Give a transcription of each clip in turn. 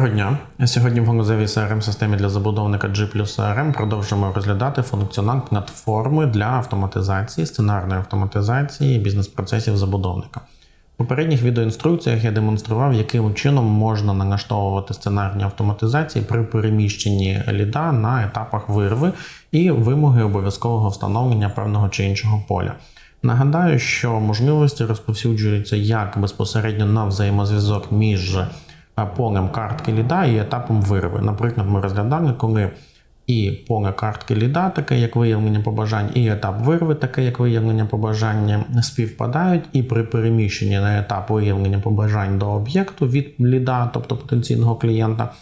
Доброго дня. Сьогодні в галузевій crm системі для забудовника G CRM продовжуємо розглядати функціонал платформи для автоматизації, сценарної автоматизації бізнес-процесів забудовника. В попередніх відеоінструкціях я демонстрував, яким чином можна налаштовувати сценарні автоматизації при переміщенні ліда на етапах вирви і вимоги обов'язкового встановлення певного чи іншого поля. Нагадаю, що можливості розповсюджуються як безпосередньо на взаємозв'язок між полем картки ліда і етапом вирви. Наприклад, ми розглядали, коли і поле картки ліда, таке як виявлення побажань, і етап вирви, таке як виявлення побажання, співпадають, і при переміщенні на етап виявлення побажань до об'єкту від ліда, тобто потенційного клієнта,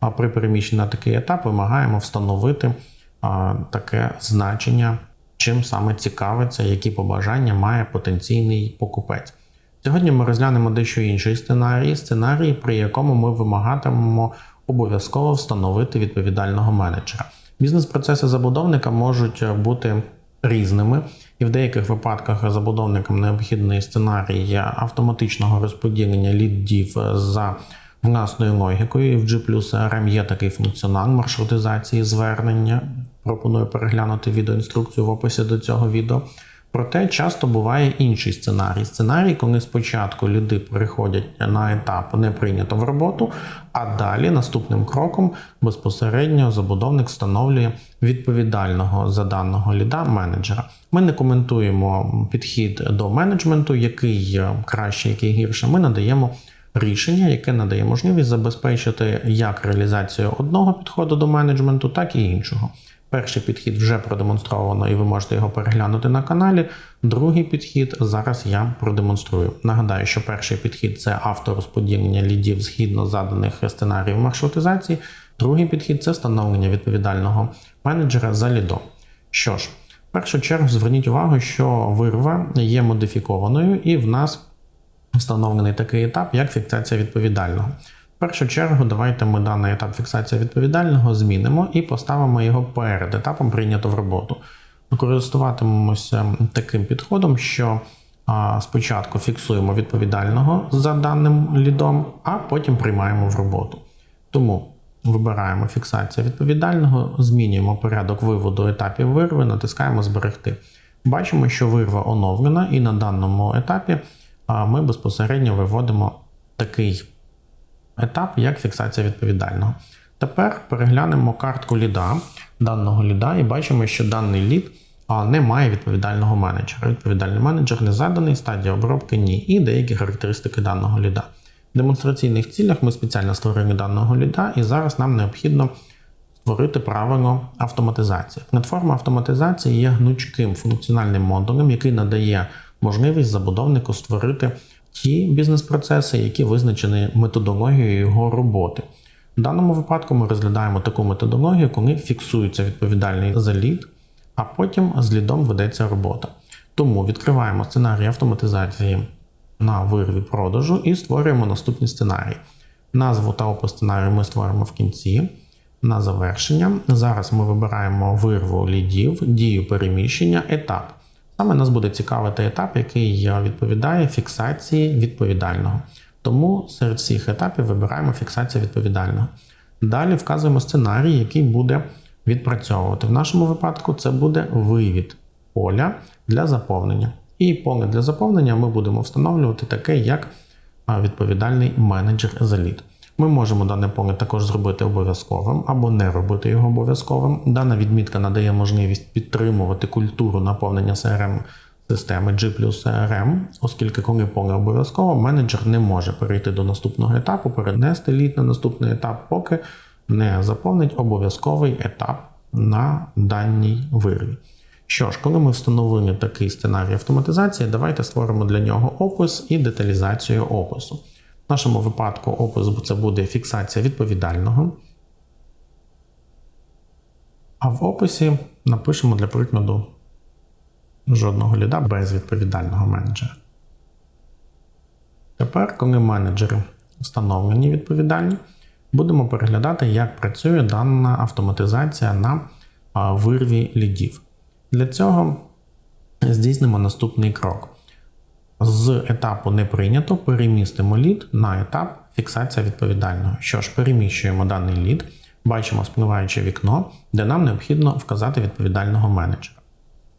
а при переміщенні на такий етап вимагаємо встановити а, таке значення, чим саме цікавиться, які побажання має потенційний покупець. Сьогодні ми розглянемо дещо інший сценарій, сценарій, при якому ми вимагатимемо обов'язково встановити відповідального менеджера. Бізнес-процеси забудовника можуть бути різними, і в деяких випадках забудовникам необхідний сценарій автоматичного розподілення лідів за власною логікою. В G RM є такий функціонал маршрутизації звернення. Пропоную переглянути відеоінструкцію в описі до цього відео. Проте часто буває інший сценарій. Сценарій, коли спочатку люди приходять на етап не прийнято в роботу, а далі наступним кроком безпосередньо забудовник встановлює відповідального за даного ліда менеджера. Ми не коментуємо підхід до менеджменту, який краще, який гірше. Ми надаємо рішення, яке надає можливість забезпечити як реалізацію одного підходу до менеджменту, так і іншого. Перший підхід вже продемонстровано, і ви можете його переглянути на каналі. Другий підхід зараз я продемонструю. Нагадаю, що перший підхід це авторозподілення лідів згідно заданих сценаріїв маршрутизації. Другий підхід це встановлення відповідального менеджера за лідом. Що ж, в першу чергу зверніть увагу, що вирва є модифікованою, і в нас встановлений такий етап, як фіксація відповідального. В першу чергу, давайте ми даний етап фіксації відповідального змінимо і поставимо його перед етапом прийнято в роботу. Користуватимемося таким підходом, що спочатку фіксуємо відповідального за даним лідом, а потім приймаємо в роботу. Тому вибираємо фіксація відповідального, змінюємо порядок виводу етапів вирви, натискаємо Зберегти. Бачимо, що вирва оновлена, і на даному етапі ми безпосередньо виводимо такий етап як фіксація відповідального. Тепер переглянемо картку ліда даного ліда і бачимо, що даний лід не має відповідального менеджера. Відповідальний менеджер не заданий, стадія обробки ні, і деякі характеристики даного ліда. В демонстраційних цілях ми спеціально створили даного ліда, і зараз нам необхідно створити правило автоматизації. Платформа автоматизації є гнучким функціональним модулем, який надає можливість забудовнику створити ті бізнес-процеси, які визначені методологією його роботи. В даному випадку ми розглядаємо таку методологію, коли фіксується відповідальний за лід, а потім з лідом ведеться робота. Тому відкриваємо сценарій автоматизації на вирві продажу і створюємо наступні сценарії. Назву та опис сценарію ми створимо в кінці. На завершення. Зараз ми вибираємо вирву лідів, дію переміщення, етап. Саме нас буде цікавити етап, який відповідає фіксації відповідального. Тому серед всіх етапів вибираємо фіксацію відповідального. Далі вказуємо сценарій, який буде відпрацьовувати. В нашому випадку це буде вивід поля для заповнення. І поле для заповнення ми будемо встановлювати таке, як відповідальний менеджер за лід. Ми можемо дане поле також зробити обов'язковим або не робити його обов'язковим. Дана відмітка надає можливість підтримувати культуру наповнення CRM системи G CRM, оскільки коли поле обов'язково, менеджер не може перейти до наступного етапу, перенести лід на наступний етап, поки не заповнить обов'язковий етап на даній вирві. Що ж, коли ми встановили такий сценарій автоматизації, давайте створимо для нього опис і деталізацію опису. В нашому випадку опис це буде фіксація відповідального. А в описі напишемо для прикладу жодного ліда без відповідального менеджера. Тепер, коли менеджери встановлені відповідальні, будемо переглядати, як працює дана автоматизація на вирві лідів. Для цього здійснимо наступний крок. З етапу не прийнято перемістимо лід на етап фіксація відповідального. Що ж, переміщуємо даний лід, бачимо спливаюче вікно, де нам необхідно вказати відповідального менеджера.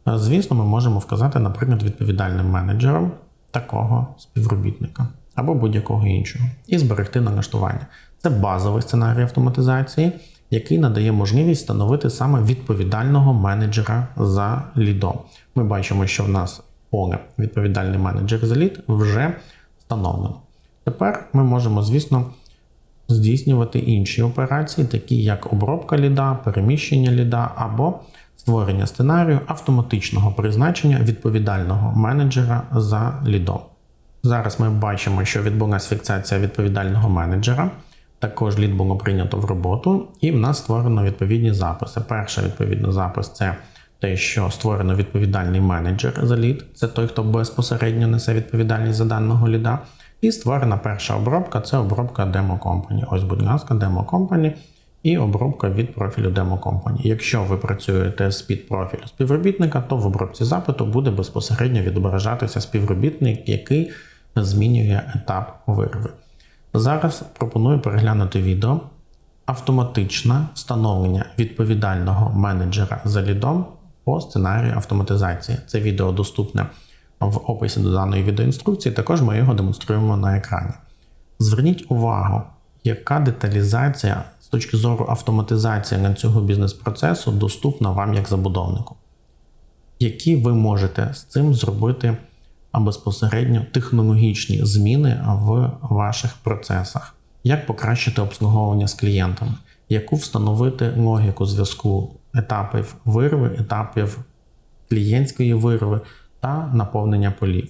Звісно, ми можемо вказати, наприклад, відповідальним менеджером такого співробітника або будь-якого іншого, і зберегти налаштування. Це базовий сценарій автоматизації, який надає можливість встановити саме відповідального менеджера за лідом. Ми бачимо, що в нас поле відповідальний менеджер за лід вже встановлено. Тепер ми можемо, звісно, здійснювати інші операції, такі як обробка ліда, переміщення ліда або створення сценарію автоматичного призначення відповідального менеджера за лідом. Зараз ми бачимо, що відбулася фіксація відповідального менеджера. Також лід було прийнято в роботу, і в нас створено відповідні записи. Перший відповідний запис це те, що створено відповідальний менеджер за лід, це той, хто безпосередньо несе відповідальність за даного ліда. І створена перша обробка це обробка Demo Company. Ось, будь ласка, Demo Company і обробка від профілю Demo Company. Якщо ви працюєте з під профілю співробітника, то в обробці запиту буде безпосередньо відображатися співробітник, який змінює етап вирви. Зараз пропоную переглянути відео автоматичне встановлення відповідального менеджера за лідом по сценарію автоматизації. Це відео доступне в описі до даної відеоінструкції, також ми його демонструємо на екрані. Зверніть увагу, яка деталізація з точки зору автоматизації на цього бізнес-процесу доступна вам як забудовнику. Які ви можете з цим зробити безпосередньо технологічні зміни в ваших процесах, як покращити обслуговування з клієнтами, яку встановити логіку зв'язку етапів вирви, етапів клієнтської вирви та наповнення полів.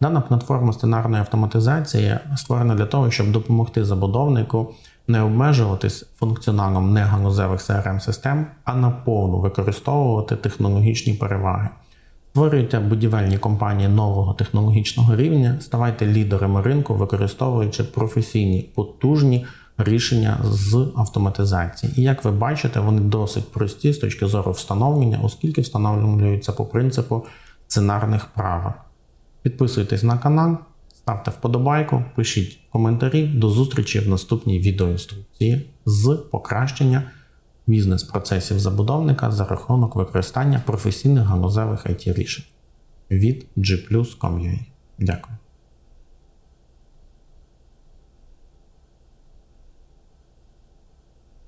Дана платформа сценарної автоматизації створена для того, щоб допомогти забудовнику не обмежуватись функціоналом негалузевих crm систем а наповну використовувати технологічні переваги. Створюйте будівельні компанії нового технологічного рівня, ставайте лідерами ринку, використовуючи професійні потужні рішення з автоматизації. І як ви бачите, вони досить прості з точки зору встановлення, оскільки встановлюються по принципу сценарних правил. Підписуйтесь на канал, ставте вподобайку, пишіть коментарі. До зустрічі в наступній відеоінструкції з покращення бізнес-процесів забудовника за рахунок використання професійних галузевих IT рішень від G+.com.ua. Дякую.